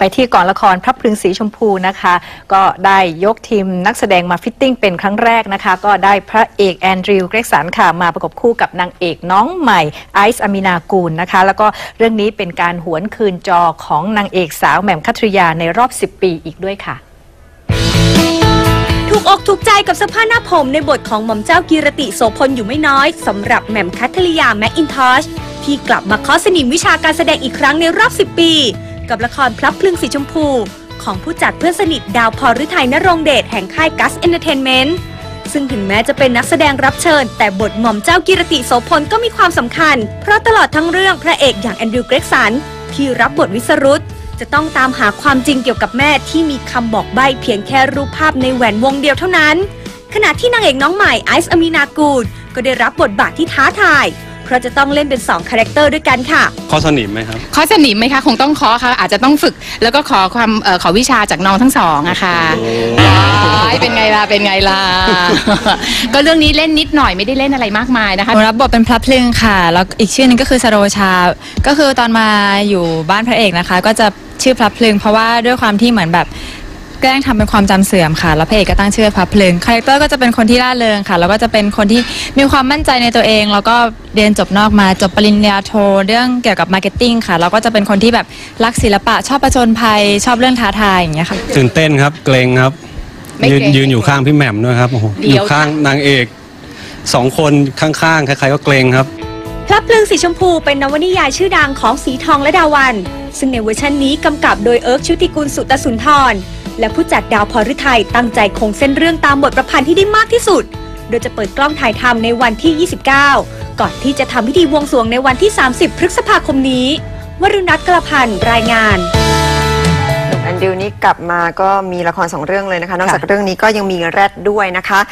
ไปที่ก่อนละครพระพรึงสีชมพูนะคะ ก็ได้ยกทีมนักแสดงมาฟิตติ้งเป็นครั้งแรกนะคะ ก็ได้พระเอกแอนดริวเกรกสันค่ะมาประกบคู่กับนางเอกน้องใหม่ไอซ์อามินากูลนะคะ แล้วก็เรื่องนี้เป็นการหวนคืนจอของนางเอกสาวแหม่มคัทริยาในรอบ 10 ปีอีกด้วยค่ะถูกอกถูกใจกับเสภาพหน้าผมในบทของหม่อมเจ้ากีรติโสพลอยู่ไม่น้อยสำหรับแหม่มคัทริยาแมคอินทอชที่กลับมาเคาะสนิมวิชาการแสดงอีกครั้งในรอบ 10 ปี กับละครพลับพลึงสีชมพู ของผู้จัดเพื่อนสนิทดาวพรฤทัยนรงเดชแห่งค่ายกัสเอนเตอร์เทนเมนต์ซึ่งถึงแม้จะเป็นนักแสดงรับเชิญ แต่บทหม่อมเจ้ากิรติโสพลก็มีความสำคัญ เพราะตลอดทั้งเรื่องพระเอกอย่างแอนดรูว์เกรกสัน ที่รับบทวิสรุตจะต้องตามหาความจริงเกี่ยวกับแม่ที่มีคำบอกใบ้เพียงแค่รูปภาพในแหวนวงเดียวเท่านั้น ขณะที่นางเอกน้องใหม่ไอซ์อามีนากูลก็ได้รับบทบาทที่ท้าทาย ราะจะต้องเล่นเป็น2คาแรคเตอร์ด้วยกันค่ะ ข้อสนิมไหมครับ ขอสนิมไหมคะคงต้องขอค่ะอาจจะต้องฝึก แล้วก็ขอความเอ่อขอวิชาจากน้องทั้งสองอะค่ะว้ายเป็นไงล่ะเป็นไงล่ะ ก็เรื่องนี้เล่นนิดหน่อยไม่ได้เล่นอะไรมากมายนะคะ หนูรับบทเป็นพระพลึงค่ะ แล้วอีกชื่อหนึงก็คือสโรชา ก็คือตอนมาอยู่บ้านพระเอกนะคะ ก็จะชื่อพระพลึงเพราะว่าด้วยความที่เหมือนแบบ แกล้งทำเป็นความจำเสื่อมค่ะแล้วพระเอกก็ตั้งชื่อพระพลึงคาแรคเตอร์ก็จะเป็นคนที่ร่าเริงค่ะ แล้วก็จะเป็นคนที่มีความมั่นใจในตัวเอง แล้วก็เรียนจบนอกมาจบปริญญาโทเรื่องเกี่ยวกับมาร์เก็ตติ้งค่ะแล้วก็จะเป็นคนที่แบบรักศิลปะชอบประจนภัยชอบเรื่องท้าทายอย่างเงี้ยค่ะ ตื่นเต้นครับ เกรงครับ ไม่ยืนเกรงยืนอยู่ข้างพี่แหม่มด้วยครับโอ้โหเดี๋อยว ยู่ข้างนางเอกสองคนข้างๆใครๆก็เกรงครับพระเพลิงสีชมพูเป็นนวนิยายชื่อดังของสีทองและดาวัน ซึ่งในเวอร์ชันนี้กำกับโดยเอิร์กชุติกุลสุตสุนทร และผู้จัดดาวพรฤทัยตั้งใจคงเส้นเรื่องตามบทประพันธ์ที่ได้มากที่สุด โดยจะเปิดกล้องถ่ายทำในวันที่ 29 ก่อนที่จะทำพิธีวงสรวงในวันที่ 30 พฤษภาคมนี้ วรุณัตกระพันรายงานหนุ่มแอนดิวนี้กลับมาก็มีละครสองเรื่องเลยนะคะ นอกจากเรื่องนี้ก็ยังมีแรดด้วยนะคะ